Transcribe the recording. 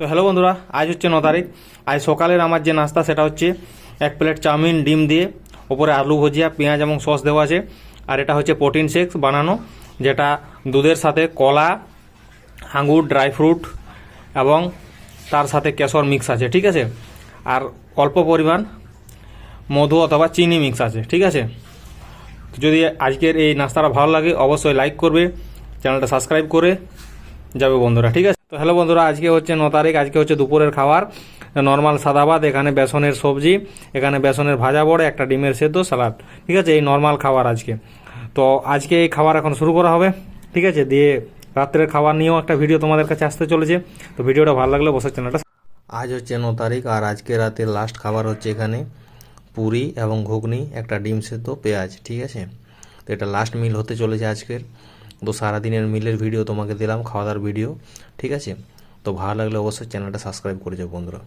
তো হ্যালো বন্ধুরা, আজ হচ্ছে ন তারিখ। আজ সকালের আমার যে নাস্তা, সেটা হচ্ছে এক প্লেট চাউমিন, ডিম দিয়ে ওপরে আলু ভুজিয়া, পেঁয়াজ এবং সস দেওয়া আছে। আর এটা হচ্ছে প্রোটিন শেক বানানো, যেটা দুধের সাথে কলা আঙুর ড্রাই ফ্রুট এবং তার সাথে কেশর মিক্স আছে, ঠিক আছে? আর অল্প পরিমাণ মধু অথবা চিনি মিক্স আছে, ঠিক আছে? যদি আজকের এই নাস্তাটা ভালো লাগে, অবশ্যই লাইক করবে, চ্যানেলটা সাবস্ক্রাইব করে যাবে বন্ধুরা, ঠিক আছে? তো হ্যালো বন্ধুরা, আজকে হচ্ছে ন তারিখ, আজকে হচ্ছে দুপুরের খাবার। নর্মাল সাদা ভাত, এখানে বেসনের সবজি, এখানে বেসনের ভাজা বড়ে, একটা ডিমের সেদ্ধ সালাদ, ঠিক আছে? এই নর্মাল খাবার আজকে। তো আজকে এই খাবার এখন শুরু করা হবে, ঠিক আছে? দিয়ে রাত্রের খাবার নিয়েও একটা ভিডিও তোমাদের কাছে আসতে চলেছে। তো ভিডিওটা ভালো লাগলে বসে চ্যানেলটা আজ হচ্ছে ন তারিখ, আর আজকে রাতের লাস্ট খাবার হচ্ছে এখানে পুরি এবং ঘুগনি, একটা ডিম সেদ্ধ, পেঁয়াজ, ঠিক আছে? তো এটা লাস্ট মিল হতে চলেছে আজকের। তো সারাদিনের মিলের ভিডিও তোমাকে দিলাম, খাওয়া দাওয়ার ভিডিও, ঠিক আছে? তো ভালো লাগলে অবশ্যই চ্যানেলটা সাবস্ক্রাইব করে যাও বন্ধুরা।